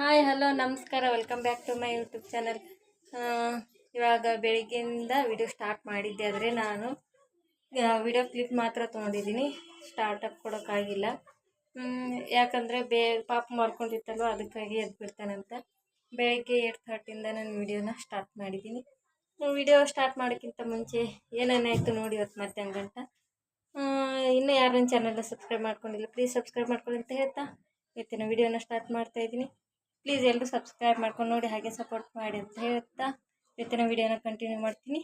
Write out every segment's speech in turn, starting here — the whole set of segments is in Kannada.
ಹಾಯ್, ಹಲೋ, ನಮಸ್ಕಾರ. Welcome back to my YouTube channel ಇವಾಗ ಬೆಳಿಗ್ಗೆಯಿಂದ ವಿಡಿಯೋ ಸ್ಟಾರ್ಟ್ ಮಾಡಿದ್ದೆ ಆದರೆ ನಾನು ವಿಡಿಯೋ ಕ್ಲಿಪ್ ಮಾತ್ರ ತೊಗೊಂಡಿದ್ದೀನಿ. ಸ್ಟಾರ್ಟಪ್ ಕೊಡೋಕ್ಕಾಗಿಲ್ಲ. ಯಾಕಂದರೆ ಬೇ, ಪಾಪ ಮಾಡ್ಕೊಂಡಿತ್ತಲ್ವ ಅದಕ್ಕಾಗಿ ಎದ್ದು ಬಿಡ್ತಾನಂತ ಬೆಳಗ್ಗೆ ಏಟ್ ಥರ್ಟಿಯಿಂದ ನಾನು ವಿಡಿಯೋನ ಸ್ಟಾರ್ಟ್ ಮಾಡಿದ್ದೀನಿ. ವಿಡಿಯೋ ಸ್ಟಾರ್ಟ್ ಮಾಡೋಕ್ಕಿಂತ ಮುಂಚೆ ಏನೇನಾಯಿತು ನೋಡಿ ಇವತ್ತು ಮಧ್ಯಾಹ್ನ ಗಂಟ. ಇನ್ನೂ ಯಾರನ್ನ ಚಾನಲ್ನ ಸಬ್ಸ್ಕ್ರೈಬ್ ಮಾಡ್ಕೊಂಡಿಲ್ಲ ಪ್ಲೀಸ್ ಸಬ್ಸ್ಕ್ರೈಬ್ ಮಾಡ್ಕೊಳ್ಳಿ ಅಂತ ಹೇಳ್ತಾ, ಇವತ್ತಿನ ವಿಡಿಯೋನ ಸ್ಟಾರ್ಟ್ ಮಾಡ್ತಾ ಇದ್ದೀನಿ. ಪ್ಲೀಸ್ ಎಲ್ಲರೂ ಸಬ್ಸ್ಕ್ರೈಬ್ ಮಾಡ್ಕೊಂಡು ನೋಡಿ ಹಾಗೆ ಸಪೋರ್ಟ್ ಮಾಡಿ ಅಂತ ಹೇಳ್ತಾ ಇವತ್ತಿನ ವಿಡಿಯೋನ ಕಂಟಿನ್ಯೂ ಮಾಡ್ತೀನಿ.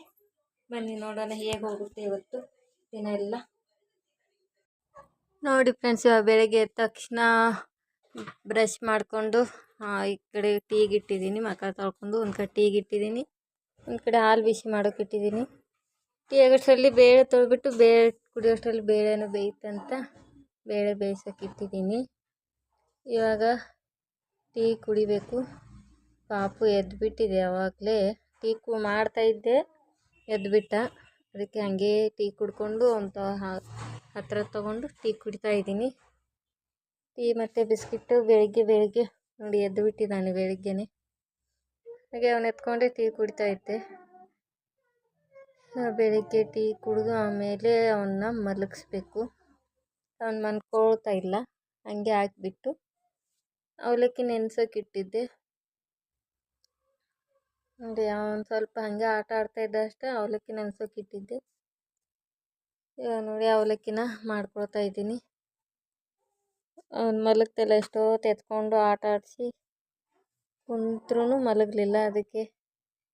ಬನ್ನಿ ನೋಡೋಣ ಹೇಗೆ ಹೋಗುತ್ತೆ ಇವತ್ತು ದಿನ ಎಲ್ಲ. ನೋಡಿ ಫ್ರೆಂಡ್ಸ್ ಇವಾಗ ಬೆಳಗ್ಗೆ ಎದ್ದ ತಕ್ಷಣ ಬ್ರಷ್ ಮಾಡಿಕೊಂಡು ಈ ಕಡೆ ಟೀಗೆ ಇಟ್ಟಿದ್ದೀನಿ. ತೊಳ್ಕೊಂಡು ಒಂದು ಕಡೆ ಟೀಗೆ ಇಟ್ಟಿದ್ದೀನಿ. ಒಂದು ಕಡೆ ಹಾಲು ಬಿಸಿ ಮಾಡೋಕೆ ಇಟ್ಟಿದ್ದೀನಿ. ಟೀ ಆಗೋಷ್ಟರಲ್ಲಿ ಬೇಳೆ ತೊಳ್ಬಿಟ್ಟು ಬೇಳೆ, ಕುಡಿಯೋಷ್ಟರಲ್ಲಿ ಬೇಳೆನೂ ಬೇಯ್ತಂತ ಬೇಳೆ ಬೇಯಿಸೋಕೆ ಇಟ್ಟಿದ್ದೀನಿ. ಇವಾಗ ಟೀ ಕುಡಿಬೇಕು. ಪಾಪು ಎದ್ದುಬಿಟ್ಟಿದೆ ಆವಾಗಲೇ ಟೀ ಕು ಮಾಡ್ತಾಯಿದ್ದೆ ಎದ್ದುಬಿಟ್ಟ ಅದಕ್ಕೆ ಹಾಗೇ ಟೀ ಕುಡ್ಕೊಂಡು ಅಂತ ಹತ್ತಿರ ತಗೊಂಡು ಟೀ ಕುಡಿತಾ ಇದ್ದೀನಿ. ಟೀ ಮತ್ತು ಬಿಸ್ಕಿಟ್ಟು ಬೆಳಿಗ್ಗೆ ಬೆಳಿಗ್ಗೆ ನೋಡಿ ಎದ್ದು ಬಿಟ್ಟಿದ್ದಾನೆ ಬೆಳಿಗ್ಗೆನೆ. ಹಾಗೆ ಅವನು ಎತ್ಕೊಂಡೆ ಟೀ ಕುಡಿತಾ ಇದ್ದೆ. ಬೆಳಿಗ್ಗೆ ಟೀ ಕುಡಿದು ಆಮೇಲೆ ಅವನ್ನ ಮಲಗಿಸ್ಬೇಕು. ಅವ್ನು ಮನ್ಕೊಳ್ತಾ ಇಲ್ಲ, ಹಂಗೆ ಹಾಕ್ಬಿಟ್ಟು ಅವಲಕ್ಕಿ ನೆನ್ಸೋಕೆ ಇಟ್ಟಿದ್ದೆ. ನೋಡಿ ಅವನು ಸ್ವಲ್ಪ ಹಾಗೆ ಆಟ ಆಡ್ತಾ ಇದ್ದ ಅಷ್ಟೇ, ಅವಲಕ್ಕಿ ನೆನ್ಸೋಕೆ ಇಟ್ಟಿದ್ದೆ. ಇವಾಗ ನೋಡಿ ಅವಲಕ್ಕಿನ ಮಾಡ್ಕೊಳ್ತಾ ಇದ್ದೀನಿ. ಅವ್ನು ಮಲಗ್ತಿಲ್ಲ ಎಷ್ಟೊತ್ತು ಎತ್ಕೊಂಡು ಆಟ ಆಡಿಸಿ ಕುಂತ್ರೂ ಮಲಗಲಿಲ್ಲ ಅದಕ್ಕೆ.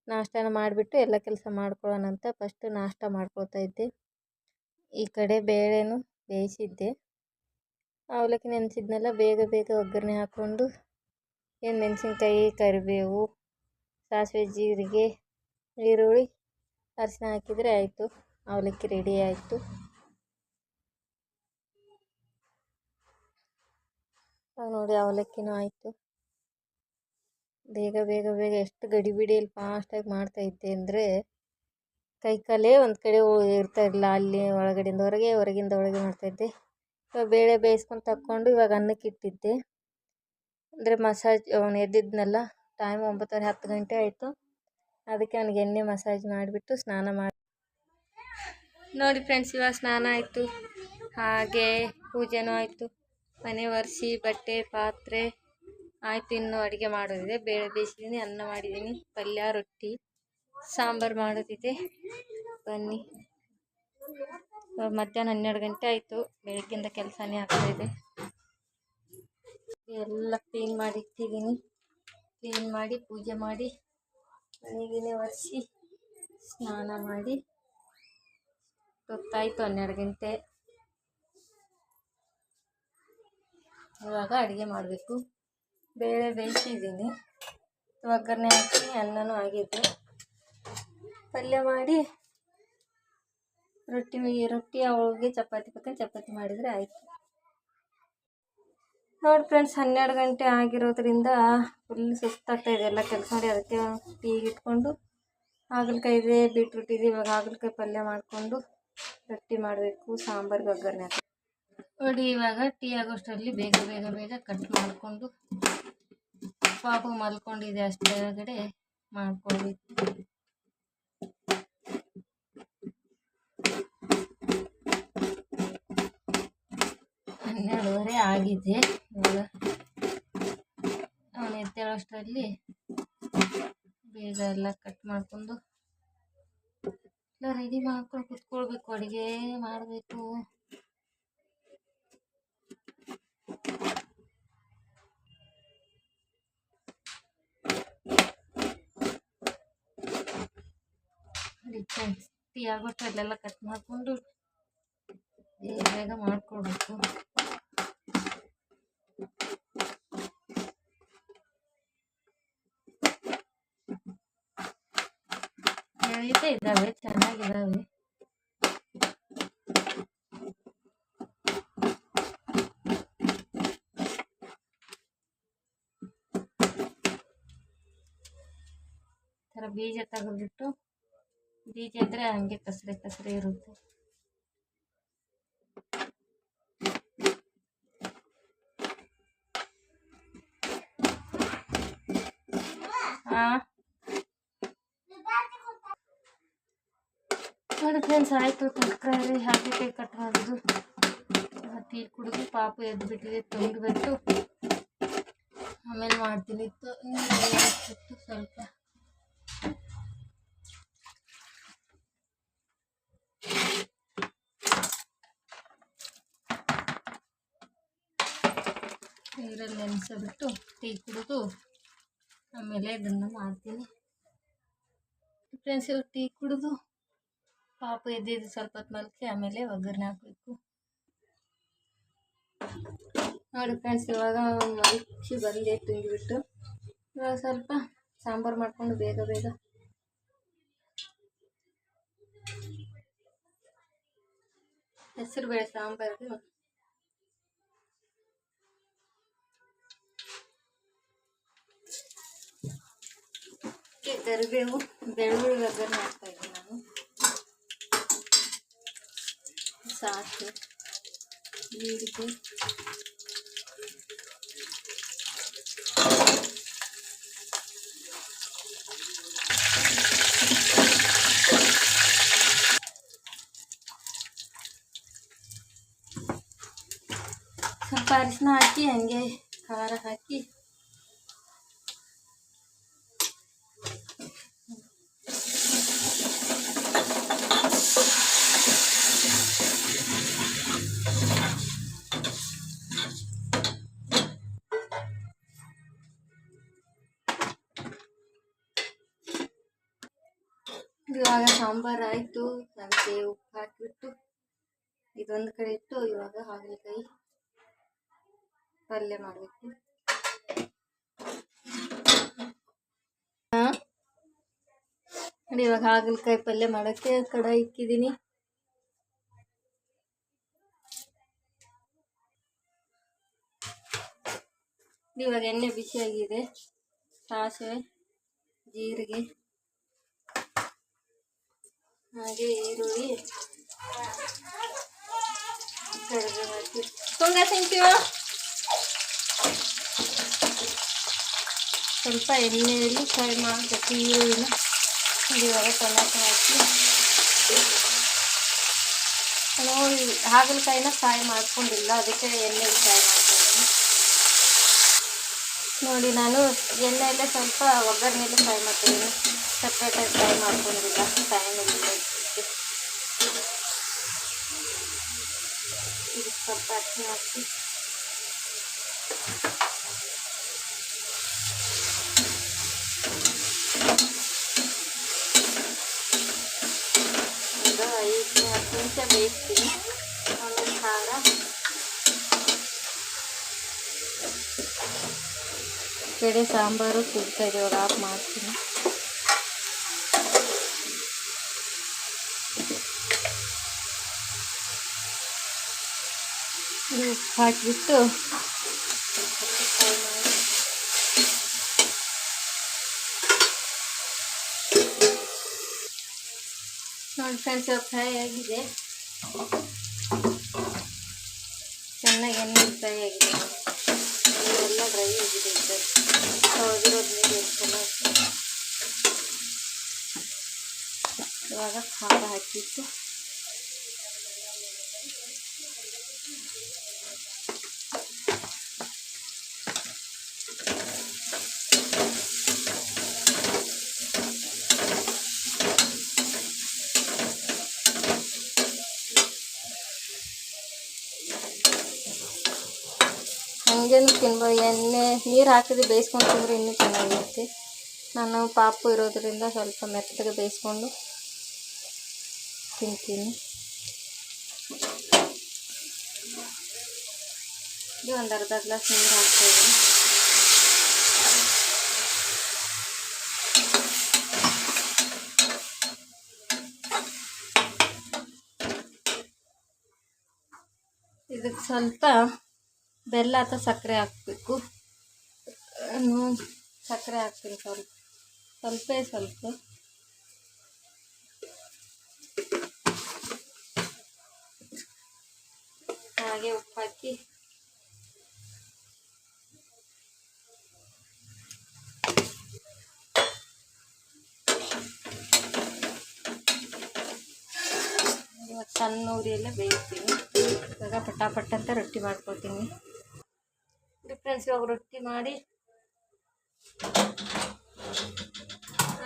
ನಾಷ್ಟನ ಮಾಡಿಬಿಟ್ಟು ಎಲ್ಲ ಕೆಲಸ ಮಾಡ್ಕೊಳ್ಳೋಣ ಅಂತ ಫಸ್ಟು ನಾಷ್ಟ ಮಾಡ್ಕೊಳ್ತಾ ಇದ್ದೆ. ಈ ಕಡೆ ಬೇಳೆನೂ ಬೇಯಿಸಿದ್ದೆ. ಅವಲಕ್ಕಿ ನೆನೆಸಿದ್ನಲ್ಲ, ಬೇಗ ಬೇಗ ಒಗ್ಗರಣೆ ಹಾಕ್ಕೊಂಡು ಏನು ಮೆಣಸಿನ್ಕಾಯಿ, ಕರಿಬೇವು, ಸಾಸಿವೆ, ಜೀರಿಗೆ, ಈರುಳ್ಳಿ ಅರಿಶಿನ ಹಾಕಿದರೆ ಆಯಿತು. ಅವಲಕ್ಕಿ ರೆಡಿ ಆಯಿತು. ನೋಡಿ ಅವಲಕ್ಕಿನೂ ಆಯಿತು. ಬೇಗ ಬೇಗ ಬೇಗ ಎಷ್ಟು ಗಡಿಬಿಡಿಯಲ್ಲಿ ಫಾಸ್ಟಾಗಿ ಮಾಡ್ತಾಯಿದ್ದೆ ಅಂದರೆ ಕೈ ಕಾಲೇ ಒಂದು ಕಡೆ ಇರ್ತಾ ಇರಲಿಲ್ಲ. ಅಲ್ಲಿ ಒಳಗಡೆಯಿಂದ ಹೊರಗೆ, ಹೊರಗಿಂದ ಒಳಗೆ ಮಾಡ್ತಾಯಿದ್ದೆ ಇವಾಗ ಬೇಳೆ ಬೇಯಿಸ್ಕೊಂಡು ತಕ್ಕೊಂಡು ಇವಾಗ ಅನ್ನಕ್ಕೆ ಇಟ್ಟಿದ್ದೆ. ಅಂದರೆ ಮಸಾಜ್, ಅವನು ಎದ್ದಿದ್ನಲ್ಲ ಟೈಮ್ ಒಂಬತ್ತುವರೆ ಹತ್ತು ಗಂಟೆ ಆಯಿತು. ಅದಕ್ಕೆ ಅವ್ನಿಗೆ ಎಣ್ಣೆ ಮಸಾಜ್ ಮಾಡಿಬಿಟ್ಟು ಸ್ನಾನ ಮಾಡಿ, ನೋಡಿ ಫ್ರೆಂಡ್ಸ್ ಇವಾಗ ಸ್ನಾನ ಆಯಿತು. ಹಾಗೆ ಪೂಜೆನೂ ಆಯಿತು. ಮನೆ ಒರೆಸಿ, ಬಟ್ಟೆ, ಪಾತ್ರೆ ಆಯಿತು. ಇನ್ನು ಅಡುಗೆ ಮಾಡೋದಿದೆ. ಬೇಳೆ ಬೇಯಿಸಿದ್ದೀನಿ ಅನ್ನ ಮಾಡಿದ್ದೀನಿ ಪಲ್ಯ, ರೊಟ್ಟಿ, ಸಾಂಬಾರು ಮಾಡೋದಿದೆ. ಬನ್ನಿ. ಮಧ್ಯಾಹ್ನ ಹನ್ನೆರಡು ಗಂಟೆ ಆಯಿತು. ಬೆಳಗ್ಗಿಂದ ಕೆಲಸನೇ ಆಗ್ತಾಯಿದೆ ಎಲ್ಲ ಕ್ಲೀನ್ ಮಾಡಿ ಇಟ್ಟಿದ್ದೀನಿ ಕ್ಲೀನ್ ಮಾಡಿ, ಪೂಜೆ ಮಾಡಿ, ಮನೆಗೇನೆ ಒರೆಸಿ, ಸ್ನಾನ ಮಾಡಿ. ಗೊತ್ತಾಯಿತು ಹನ್ನೆರಡು ಗಂಟೆ. ಇವಾಗ ಅಡುಗೆ ಮಾಡಬೇಕು. ಬೇಳೆ ಬೇಯಿಸಿದ್ದೀನಿ. ಒಗ್ಗರಣೆ ಹಾಕಿ ಅನ್ನನೂ ಆಗಿದ್ದು. ಪಲ್ಯ ಮಾಡಿ ರೊಟ್ಟಿ ರೊಟ್ಟಿ, ಅವಳಿಗೆ ಚಪಾತಿ ಬೇಕಂದ್ರೆ ಚಪಾತಿ ಮಾಡಿದರೆ ಆಯಿತು. ನೋಡಿ ಫ್ರೆಂಡ್ಸ್ ಹನ್ನೆರಡು ಗಂಟೆ ಆಗಿರೋದ್ರಿಂದ ಫುಲ್ ಸುಸ್ತಾಗ್ತಾ ಇದೆ ಎಲ್ಲ ಕೆಲಸ ಮಾಡಿ ಅದಕ್ಕೆ ಟೀ ಇಟ್ಕೊಂಡು ಹಾಗಲಕಾಯಿ ಇದೆ ಬೀಟ್ರೂಟ್ ಇದೆ, ಇವಾಗ ಹಾಗಲಕಾಯಿ ಪಲ್ಯ ಮಾಡಿಕೊಂಡು ರೊಟ್ಟಿ ಮಾಡಬೇಕು ಸಾಂಬಾರ್ಗೆ ಒಗ್ಗರಣೆ ನೋಡಿ, ಇವಾಗ ಟೀ ಆಗೋಷ್ಟರಲ್ಲಿ ಬೇಗ ಬೇಗ ಬೇಗ ಕಟ್ ಮಾಡಿಕೊಂಡು ಪಾಪು ಮಲ್ಕೊಂಡಿದೆ ಅಷ್ಟೇ ಒಳಗಡೆ ಹನ್ನೆರಡುವರೆ ಆಗಿದೆ. ಇವಾಗ ಅವನು ಎದ್ದೇಳೋಷ್ಟರಲ್ಲಿ ಬೇಗ ಎಲ್ಲ ಕಟ್ ಮಾಡಿಕೊಂಡು ಎಲ್ಲ ರೆಡಿ ಮಾಡ್ಕೊಂಡು ಕುತ್ಕೊಳ್ಬೇಕು, ಅಡುಗೆ ಮಾಡಬೇಕು. ಟೀ ಆಗೋಷ್ಟರಲ್ಲೆಲ್ಲ ಕಟ್ ಮಾಡಿಕೊಂಡು ಬೇಗ ಬೇಗ ಇದ್ದಾವೆ ಚೆನ್ನಾಗಿದ್ದಾವೆ ಥರ ಬೀಜ ತಗೊಂಡ್ಬಿಟ್ಟು ಬೀಜ ಇದ್ರೆ ಹಂಗೆ ಕಸರೆ ಕಸರೆ ಇರುತ್ತೆ. ಆ ನೋಡಿ ಫ್ರೆಂಡ್ಸ್ ಆಯಿತು ತರಕಾರಿ ಹಾಕಿ ಕಟ್ ಮಾಡೋದು ಟೀ ಕುಡಿದು ಪಾಪ ಎದ್ದು ಬಿಟ್ಟಿದೆ ತೊಂದ್ಬಿಟ್ಟು ಆಮೇಲೆ ಮಾಡ್ತೀನಿ. ಸ್ವಲ್ಪ. ನೀರಲ್ಲಿ ನೆನೆಸಿಬಿಟ್ಟು ಟೀ ಕುಡಿದು ಆಮೇಲೆ ಇದನ್ನು ಮಾಡ್ತೀನಿ. ಫ್ರೆಂಡ್ಸ್ ಇವಾಗ ಟೀ ಕುಡಿದು ಪಾಪು ಎದ್ದಿದ್ದು ಸ್ವಲ್ಪ ಹೊತ್ತು ಮಲ್ಕಿ ಆಮೇಲೆ ಒಗ್ಗರಣೆ ಹಾಕಬೇಕು. ನೋಡಿ ಫ್ರೆಂಡ್ಸ್ ಇವಾಗ ಮಲ್ಕಿ ಬಂದೆ ತುಂಬಿಬಿಟ್ಟು ಇವಾಗ ಸ್ವಲ್ಪ ಸಾಂಬಾರು ಮಾಡಿಕೊಂಡು ಬೇಗ ಬೇಗ. ಹೆಸರು ಬೇಳೆ ಸಾಂಬಾರಿಗೆ ಅದಕ್ಕೆ ಕರಿಬೇವು ಬೆಳ್ಳುಳ್ಳಿ ಒಗ್ಗರಣೆ ಹಾಕ್ತಾ ಇದ್ದೀನಿ. ನಾನು ಸಾಸಿವೆ ಜೀರಿಗೆ ಸ್ವಲ್ಪ ಅರಿಶಿನ ಹಾಕಿ ಹಂಗೆ ಖಾರ ಹಾಕಿ ಇವಾಗ ಸಾಂಬಾರ್ ಆಯಿತು ಅದಕ್ಕೆ ಉಪ್ಪು ಹಾಕಿಬಿಟ್ಟು ಇದೊಂದು ಕಡೆ ಇಟ್ಟು ಇವಾಗ ಹಾಗಲಕಾಯಿ ಪಲ್ಯ ಮಾಡಬೇಕು. ಇವಾಗ ಹಾಗಲಕಾಯಿ ಪಲ್ಯ ಮಾಡೋಕ್ಕೆ ಕಡಾಯಿ ಇಕ್ಕಿದ್ದೀನಿ. ಇವಾಗ ಎಣ್ಣೆ ಬಿಸಿಯಾಗಿದೆ, ಸಾಸಿವೆ, ಜೀರಿಗೆ. ಹಾಗೆ ಈರುಳ್ಳಿ. ಕರಿಬೇವು ಹಾಕಿ ತುಂಗ ಸ್ವಲ್ಪ ಎಣ್ಣೆಯಲ್ಲಿ ಫ್ರೈ ಮಾಡಬೇಕು ಈರುಳ್ಳಿನ. ಇವಾಗ ಟೊಮೆಟೊ ಹಾಕಿ. ಈ ಹಾಗಲಕಾಯಿನ ಫ್ರೈ ಮಾಡ್ಕೊಂಡಿಲ್ಲ, ಅದಕ್ಕೆ ಎಣ್ಣೆಲಿ ಫ್ರೈ ಮಾಡ್ತಾಯಿದ್ದೀನಿ ನೋಡಿ ನಾನು ಎಣ್ಣೆಯಲ್ಲೇ ಸ್ವಲ್ಪ ಒಗ್ಗರಣೆಯಲ್ಲೇ ಫ್ರೈ ಮಾಡ್ತಿದ್ದೀನಿ ಸಪ್ರೇಟಾಗಿ ಫ್ರೈ ಮಾಡ್ಕೊಂಡಿಲ್ಲ. ಟೈಮ್ ಇಲ್ಲ ಇದಕ್ಕೆ. ಇದಕ್ಕೆ ಸ್ವಲ್ಪ ಅರಿಶಿನ ಹಾಕಿ. ಒಂದು ಐದು ಹತ್ತು ನಿಮಿಷ ಬೇಯಿಸ್ತೀನಿ. ಆಮೇಲೆ ಖಾರ. ಕಡೆ ಸಾಂಬಾರು ಇದೆ ಇವಾಗ ಆಫ್ ಮಾಡ್ತೀನಿ. ಹಾಕಿಬಿಟ್ಟು ನೋಡಿ ಫ್ರೆಂಡ್ಸ್ ಇವಾಗ ಫ್ರೈ ಆಗಿದೆ. ಚೆನ್ನಾಗಿ ಎಣ್ಣೆ ಫ್ರೈ ಆಗಿದೆ. ನೀರೆಲ್ಲ ಡ್ರೈ ಆಗಿದೆ ತೊಳೆದಿರೋದು ನೀರು ಚೆನ್ನಾಗಿ ಇವಾಗ ಖಾರ ಹಾಕಿಟ್ಟು ಹಂಗೇನು ತಿನ್ಬೋದು ಎಣ್ಣೆ ನೀರು ಹಾಕಿದ್ರೆ ಬೇಯಿಸ್ಕೊಂಡು ತಿಂದರೆ ಇನ್ನೂ ಚೆನ್ನಾಗಿರುತ್ತೆ. ನಾನು ಪಾಪು ಇರೋದರಿಂದ ಸ್ವಲ್ಪ ಮೆತ್ತಗೆ ಬೇಯಿಸ್ಕೊಂಡು ತಿಂತೀನಿ. ಇದು ಒಂದು ಅರ್ಧ ಗ್ಲಾಸ್ ನೀರು ಹಾಕ್ತಾಯಿದ್ದೀನಿ ಇದಕ್ಕೆ ಸ್ವಲ್ಪ ಬೆಲ್ಲ ಅಥವಾ ಸಕ್ಕರೆ ಹಾಕಬೇಕು. ಸಕ್ಕರೆ ಹಾಕ್ತೀನಿ ಸ್ವಲ್ಪ. ಸ್ವಲ್ಪೇ ಸ್ವಲ್ಪ. ಹಾಗೆ ಉಪ್ಪು ಹಾಕಿ ಸಣ್ಣ ಊರಿಯಲ್ಲೇ ಬೇಯಿಸ್ತೀನಿ. ಇವಾಗ ಪಟಾಪಟ್ ಅಂತ ರೊಟ್ಟಿ ಮಾಡ್ಕೊತೀನಿ. ಫ್ರೆಂಡ್ಸ್ ರೊಟ್ಟಿ ಮಾಡಿ.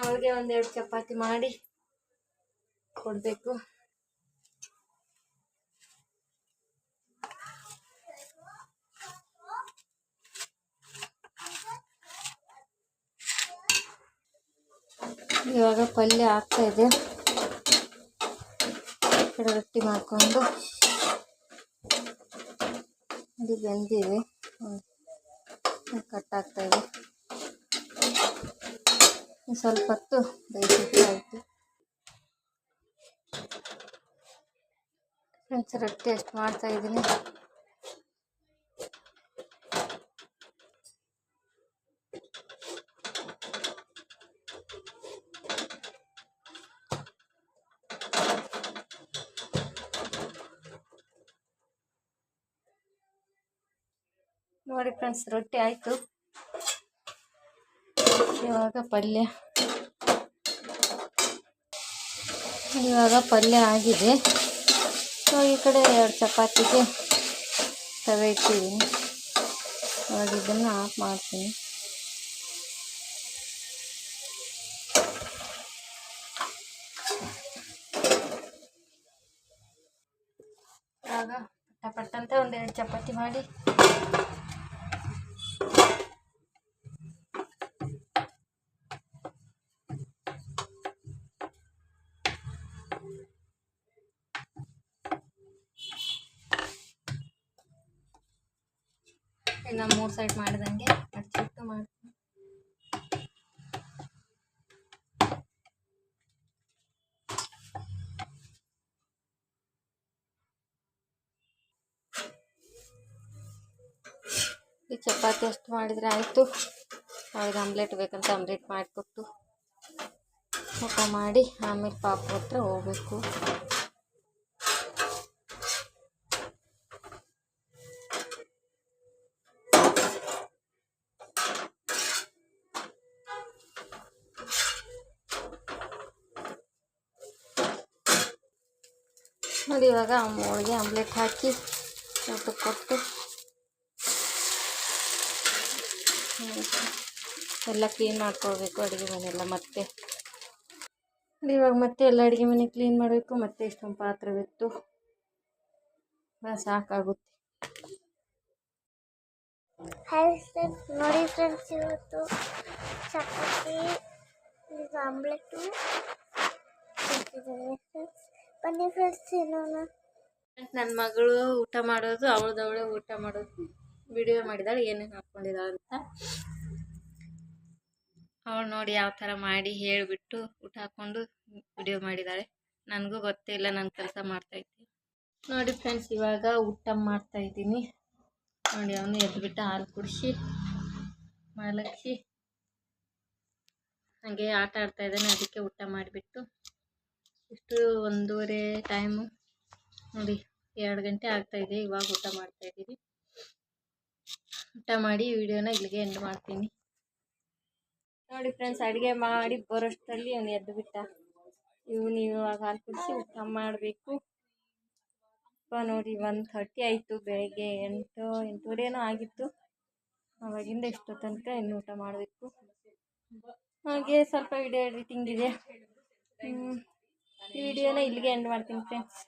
ಅವ್ರಿಗೆ ಒಂದೆರಡು ಚಪಾತಿ ಮಾಡಿ ಕೊಡಬೇಕು. ಇವಾಗ ಪಲ್ಯ ಆಗ್ತಾ ಇದೆ. ಕಡೆ ರೊಟ್ಟಿ ಮಾಡಿಕೊಂಡು. ಇದು ಬೆಂದಿದೆ. ಕಟ್ ಆಗ್ತಾ ಇದೆ. ಇನ್ನು ಸ್ವಲ್ಪ ಹೊತ್ತು ಬೇಯಿಸಿದ್ರೆ ಆಯಿತು. ಫ್ರೆಂಡ್ಸ್ ರೊಟ್ಟಿ ಅಷ್ಟು ಮಾಡ್ತಾ ನೋಡಿ ಫ್ರೆಂಡ್ಸ್, ರೊಟ್ಟಿ ಆಯಿತು. ಇವಾಗ ಪಲ್ಯ. ಇವಾಗ ಪಲ್ಯ ಆಗಿದೆ. ಸೊ, ಈ ಕಡೆ ಎರಡು ಚಪಾತಿಗೆ ತವೆ ಇಟ್ಟಿದ್ದೀನಿ. ಇವಾಗ ಇದನ್ನು ಆಫ್ ಮಾಡ್ತೀನಿ. ಇವಾಗ ಪಟ್ಟ ಅಂತ ಒಂದೆರಡು ಚಪಾತಿ ಮಾಡಿ ಇನ್ನು ಮೂರು ಸೈಡ್ ಮಾಡಿದಂಗೆ ಅಚ್ಚಿಟ್ಟು ಮಾಡ್ತೀನಿ. ಈ ಚಪಾತಿ ಅಷ್ಟು ಮಾಡಿದರೆ ಆಯಿತು. ಅವ್ರಿಗೆ ಆಮ್ಲೆಟ್ ಬೇಕಂತ ಆಮ್ಲೆಟ್ ಮಾಡಿಕೊಟ್ಟು ಊಟ ಮಾಡಿ, ಆಮೇಲೆ ಪಾಪ ಹತ್ರ ಹೋಗ್ಬೇಕು. ನೋಡಿ ಇವಾಗ ಹೋಳಿಗೆ ಆಮ್ಲೆಟ್ ಹಾಕಿ ಸ್ವಲ್ಪ ಕೊಟ್ಟು ಎಲ್ಲ ಕ್ಲೀನ್ ಮಾಡ್ಕೊಳ್ಬೇಕು ಅಡುಗೆ ಮನೆಯೆಲ್ಲ ಮತ್ತೆ. ಇವಾಗ ಮತ್ತೆ ಎಲ್ಲ ಅಡುಗೆ ಮನೆ ಕ್ಲೀನ್ ಮಾಡಬೇಕು, ಮತ್ತೆ ಇಷ್ಟೊಂದು ಪಾತ್ರೆ ಬಿತ್ತು ಸಾಕಾಗುತ್ತೆ. ಹಾಯ್ ನೋಡಿ ಫ್ರೆಂಡ್ಸ್ ಇವತ್ತು ಚಪಾತಿ ಕೊಟ್ಟಿದ್ದಾರೆ ಫ್ರೆಂಡ್ಸ್ ಬನ್ನಿ ಫ್ರೆಂಡ್ಸ್ ತಿನ್ನೋಣ ನನ್ನ ಮಗಳು ಊಟ ಮಾಡೋದು, ಅವಳದವಳೆ ಊಟ ಮಾಡೋದು. ವಿಡಿಯೋ ಮಾಡಿದಾಳೆ, ಏನೇನು ಹಾಕ್ಕೊಂಡಿದ್ದಾಳೆ ಅಂತ. ಅವಳು ನೋಡಿ ಯಾವ ಥರ ಮಾಡಿ ಹೇಳಿಬಿಟ್ಟು ಊಟ ಹಾಕ್ಕೊಂಡು ವಿಡಿಯೋ ಮಾಡಿದ್ದಾಳೆ ನನಗೂ ಗೊತ್ತೇ ಇಲ್ಲ, ನಾನು ಕೆಲಸ ಮಾಡ್ತಾಯಿದ್ದೆ ನೋಡಿ ಫ್ರೆಂಡ್ಸ್ ಇವಾಗ ಊಟ ಮಾಡ್ತಾ ಇದ್ದೀನಿ. ನೋಡಿ ಅವನು ಎದ್ದುಬಿಟ್ಟು ಹಾಲು ಕುಡಿಸಿ, ಮಲಗಿಸಿ. ಹಾಗೆ ಆಟ ಆಡ್ತಾ ಇದ್ದಾನೆ, ಅದಕ್ಕೆ ಊಟ ಮಾಡಿಬಿಟ್ಟು. ಇಷ್ಟು ಒಂದೂವರೆ ಟೈಮು ನೋಡಿ, ಎರಡು ಗಂಟೆ ಆಗ್ತಾ ಇದೆ. ಇವಾಗ ಊಟ ಮಾಡ್ತಾ ಇದ್ದೀವಿ ಊಟ ಮಾಡಿ ವಿಡಿಯೋನ ಇಲ್ಲಿಗೆ ಎಂಡ್ ಮಾಡ್ತೀನಿ. ನೋಡಿ ಫ್ರೆಂಡ್ಸ್ ಅಡುಗೆ ಮಾಡಿ ಬರೋಷ್ಟರಲ್ಲಿ ಅವನು ಎದ್ದು ಬಿಟ್ಟ. ನೀವು ಇವಾಗ ಹಾಲು ಕುಡಿಸಿ ಊಟ ಮಾಡಬೇಕು. ಅಪ್ಪ ನೋಡಿ ಒನ್ ಥರ್ಟಿ ಆಯಿತು, ಬೆಳಗ್ಗೆ ಎಂಟು, ಎಂಟೂವರೆನೋ ಆಗಿತ್ತು. ಅವಾಗಿಂದ ಇಷ್ಟು ತನಕ ಇನ್ನು ಊಟ ಮಾಡಬೇಕು. ಹಾಗೆ ಸ್ವಲ್ಪ ವಿಡಿಯೋ ಎಡಿಟಿಂಗ್ ಇದೆ ಹ್ಮ್. ಈ ವಿಡಿಯೋನ ಇಲ್ಲಿಗೆ ಎಂಡ್ ಮಾಡ್ತೀನಿ ಫ್ರೆಂಡ್ಸ್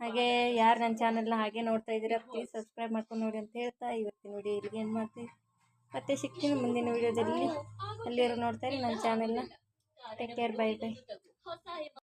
ಹಾಗೆ ಯಾರು ನನ್ನ ಚಾನಲ್ನ ಹಾಗೆ ನೋಡ್ತಾ ಇದ್ದೀರಾ ಪ್ಲೀಸ್ ಸಬ್ಸ್ಕ್ರೈಬ್ ಮಾಡ್ಕೊಂಡು ನೋಡಿ ಅಂತ ಹೇಳ್ತಾ ಇವತ್ತಿನ ವಿಡಿಯೋ ಇಲ್ಲಿಗೆ ಎಂಡ್ ಮಾಡ್ತೀವಿ. ಮತ್ತೆ ಸಿಗ್ತೀನಿ ಮುಂದಿನ ವಿಡಿಯೋದಲ್ಲಿ. ಅಲ್ಲಿರೋ ಇರಿ ನನ್ನ ಚಾನೆಲ್ನ ಟೇಕ್ ಕೇರ್ ಬೈ ಬೈ